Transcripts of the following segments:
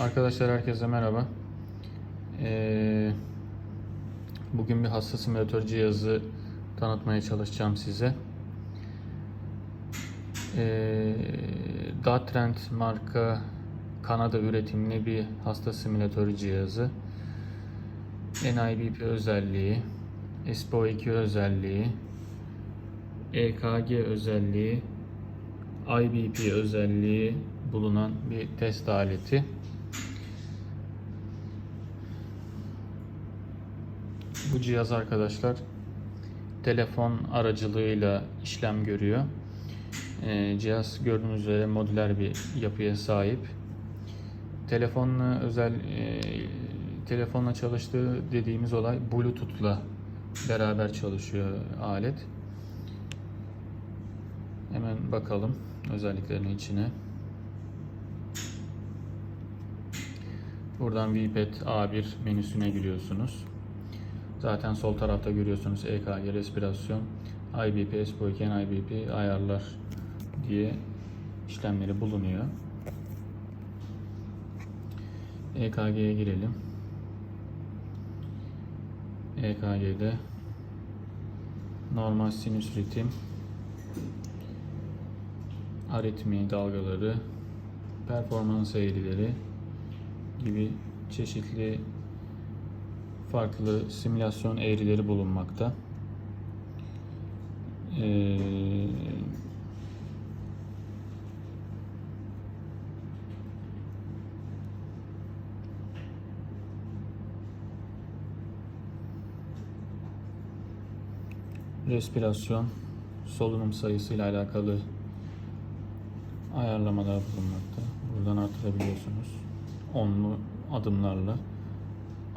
Arkadaşlar herkese merhaba. Ee, bugün bir hasta simülatör cihazı tanıtmaya çalışacağım size. Ee, Datrend marka Kanada üretimli bir hasta simülatör cihazı. NIBP özelliği, SPO2 özelliği, EKG özelliği, IBP özelliği bulunan bir test aleti. Bu cihaz arkadaşlar telefon aracılığıyla işlem görüyor. Ee, cihaz gördüğünüz üzere modüler bir yapıya sahip. Telefonla özel e, telefonla çalıştığı dediğimiz olay Bluetooth'la beraber çalışıyor alet. Hemen bakalım özelliklerinin içine. Buradan VPET A1 menüsüne giriyorsunuz. Zaten sol tarafta görüyorsunuz EKG, respirasyon, IBP, SPO2, NIBP ayarlar diye işlemleri bulunuyor. EKG'ye girelim. EKG'de normal sinüs ritim, aritmi dalgaları, performans eğrileri gibi çeşitli farklı simülasyon eğrileri bulunmakta. Ee, respirasyon, solunum sayısı ile alakalı ayarlamalar bulunmakta. Buradan artırabiliyorsunuz. Onlu adımlarla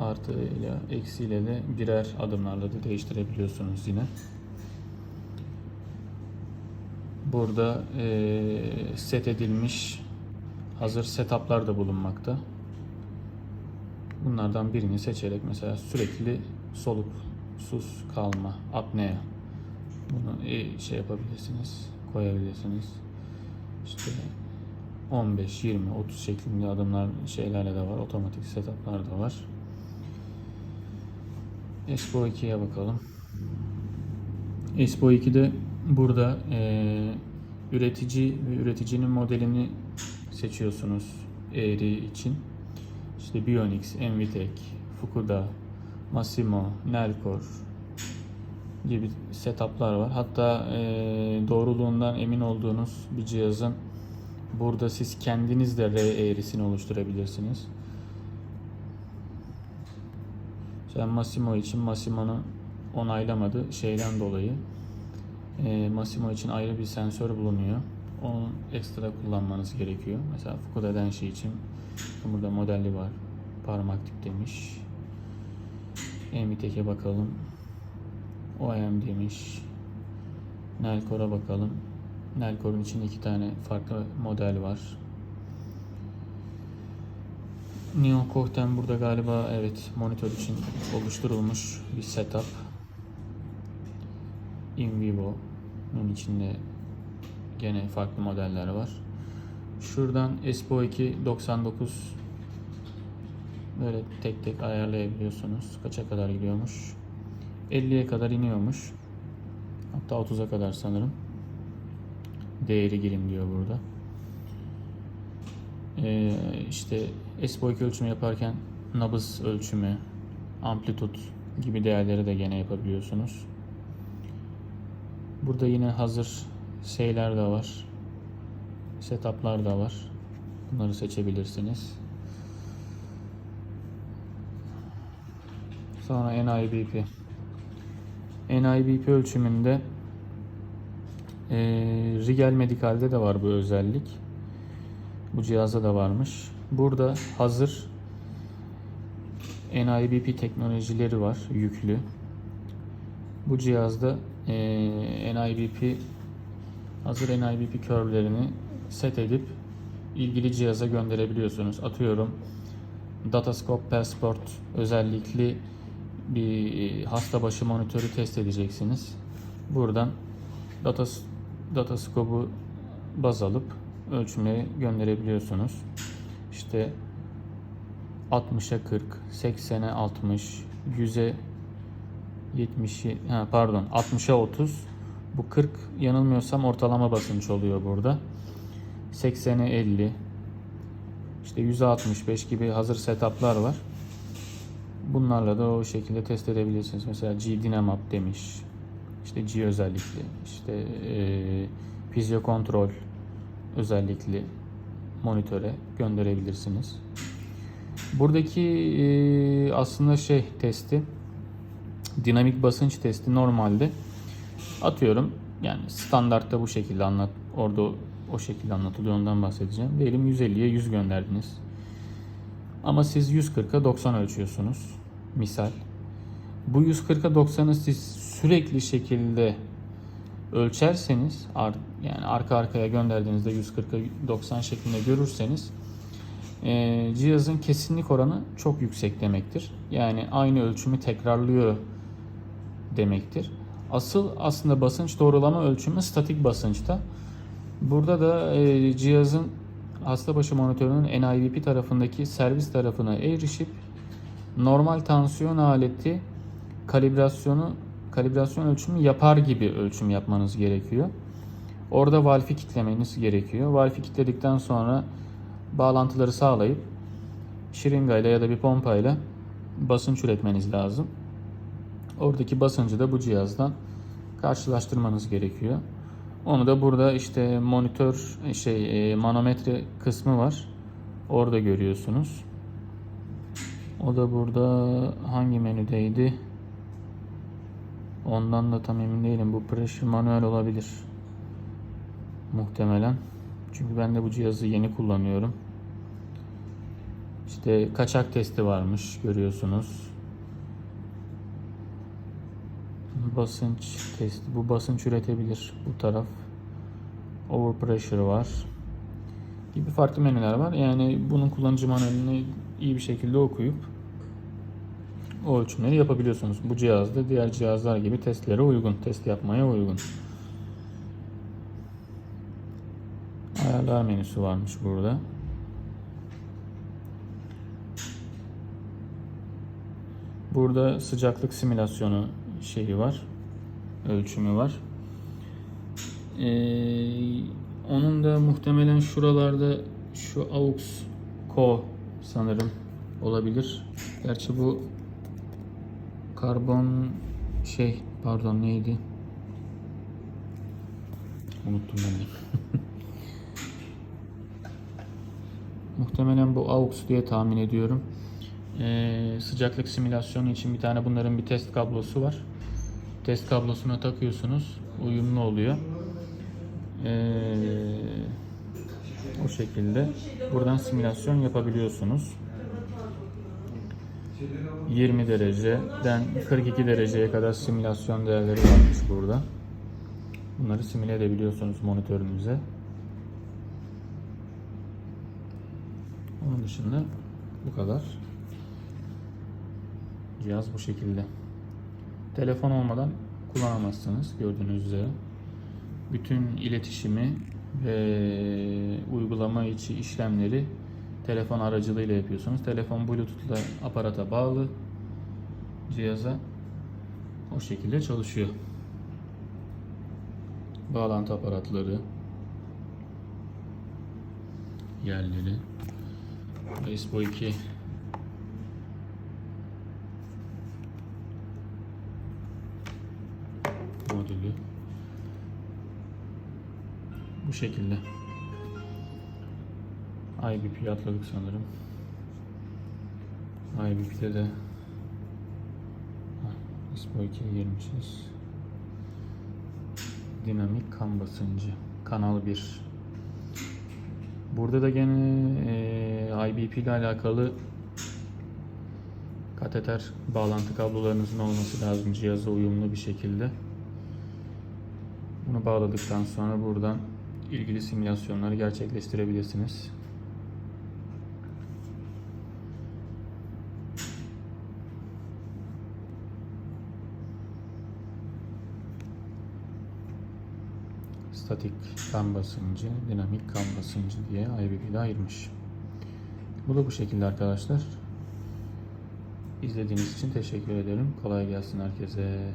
artı ile eksi ile de birer adımlarla da değiştirebiliyorsunuz yine. Burada eee, set edilmiş hazır setuplar da bulunmakta. Bunlardan birini seçerek mesela sürekli soluk, sus kalma, apnea. Bunu e, şey yapabilirsiniz, koyabilirsiniz. İşte 15, 20, 30 şeklinde adımlar şeylerle de var. Otomatik setuplar da var. Expo 2'ye bakalım. Expo 2'de burada eee, üretici ve üreticinin modelini seçiyorsunuz eğri için. İşte Bionix, Envitec, Fukuda, Massimo, Nelcor gibi setuplar var. Hatta eee, doğruluğundan emin olduğunuz bir cihazın burada siz kendiniz de R eğrisini oluşturabilirsiniz. Sen Massimo için Massimo'nu onaylamadı şeyden dolayı. E, Massimo için ayrı bir sensör bulunuyor. Onu ekstra kullanmanız gerekiyor. Mesela Fukuda Denshi için burada modeli var. Parmak tip demiş. Emitek'e bakalım. OEM demiş. Nelcor'a bakalım. Nelcor'un için iki tane farklı model var. Neo Kohten burada galiba evet monitör için oluşturulmuş bir setup. In vivo. Bunun içinde gene farklı modeller var. Şuradan Espo 2 99 böyle tek tek ayarlayabiliyorsunuz. Kaça kadar gidiyormuş? 50'ye kadar iniyormuş. Hatta 30'a kadar sanırım. Değeri girin diyor burada. Ee, işte SPO2 ölçümü yaparken nabız ölçümü, amplitud gibi değerleri de gene yapabiliyorsunuz. Burada yine hazır şeyler de var. Setup'lar da var. Bunları seçebilirsiniz. Sonra NIBP. NIBP ölçümünde e, Rigel Medical'de de var bu özellik. Bu cihazda da varmış. Burada hazır NIBP teknolojileri var yüklü. Bu cihazda e, NIBP hazır NIBP curve'lerini set edip ilgili cihaza gönderebiliyorsunuz. Atıyorum Datascope Passport özellikli bir hasta başı monitörü test edeceksiniz. Buradan datas, datascope'u baz alıp ölçümleri gönderebiliyorsunuz. İşte 60'a 40, 80'e 60, 100'e 70, ha, pardon 60'a 30. Bu 40 yanılmıyorsam ortalama basınç oluyor burada. 80'e 50, işte 100'e 65 gibi hazır setuplar var. Bunlarla da o şekilde test edebilirsiniz. Mesela G Dynamap demiş. İşte G özellikli. işte e, Physio Control özellikli monitöre gönderebilirsiniz. Buradaki e, aslında şey testi dinamik basınç testi normalde atıyorum yani standartta bu şekilde anlat orada o şekilde anlatılıyor ondan bahsedeceğim. Diyelim 150'ye 100 gönderdiniz. Ama siz 140'a 90 ölçüyorsunuz. Misal. Bu 140'a 90'ı siz sürekli şekilde ölçerseniz yani arka arkaya gönderdiğinizde 140'a 90 şeklinde görürseniz e, cihazın kesinlik oranı çok yüksek demektir. Yani aynı ölçümü tekrarlıyor demektir. Asıl aslında basınç doğrulama ölçümü statik basınçta. Burada da e, cihazın hasta başı monitörünün NIVP tarafındaki servis tarafına erişip normal tansiyon aleti kalibrasyonu kalibrasyon ölçümü yapar gibi ölçüm yapmanız gerekiyor. Orada valfi kitlemeniz gerekiyor. Valfi kitledikten sonra bağlantıları sağlayıp şırıngayla ya da bir pompayla basınç üretmeniz lazım. Oradaki basıncı da bu cihazdan karşılaştırmanız gerekiyor. Onu da burada işte monitör şey e, manometre kısmı var. Orada görüyorsunuz. O da burada hangi menüdeydi? Ondan da tam emin değilim. Bu pressure manuel olabilir. Muhtemelen. Çünkü ben de bu cihazı yeni kullanıyorum. İşte kaçak testi varmış görüyorsunuz. Basınç testi. Bu basınç üretebilir. Bu taraf. Overpressure var. Gibi farklı menüler var. Yani bunun kullanıcı manuelini iyi bir şekilde okuyup o ölçümleri yapabiliyorsunuz. Bu cihazda diğer cihazlar gibi testlere uygun, test yapmaya uygun. Ayarlar menüsü varmış burada. Burada sıcaklık simülasyonu şeyi var. Ölçümü var. Ee, onun da muhtemelen şuralarda şu AUX Co sanırım olabilir. Gerçi bu karbon şey pardon neydi? Unuttum ben de. Muhtemelen bu AUX diye tahmin ediyorum. Ee, sıcaklık simülasyonu için bir tane bunların bir test kablosu var. Test kablosuna takıyorsunuz. Uyumlu oluyor. Ee, o şekilde buradan simülasyon yapabiliyorsunuz. 20 dereceden 42 dereceye kadar simülasyon değerleri varmış burada. Bunları simüle edebiliyorsunuz monitörünüze. Onun dışında bu kadar. Cihaz bu şekilde. Telefon olmadan kullanamazsınız gördüğünüz üzere. Bütün iletişimi ve uygulama içi işlemleri telefon aracılığıyla yapıyorsunuz. Telefon Bluetooth'la aparata bağlı cihaza o şekilde çalışıyor. Bağlantı aparatları yerleri Espo 2 modülü bu şekilde. IBP'yi atladık sanırım. IBP'de de Espo 2'ye girmişiz. Dinamik kan basıncı. Kanal 1. Burada da gene e, IBP ile alakalı kateter bağlantı kablolarınızın olması lazım cihaza uyumlu bir şekilde. Bunu bağladıktan sonra buradan ilgili simülasyonları gerçekleştirebilirsiniz. statik kan basıncı, dinamik kan basıncı diye birbiriyle ayırmış. Bu da bu şekilde arkadaşlar. İzlediğiniz için teşekkür ederim. Kolay gelsin herkese.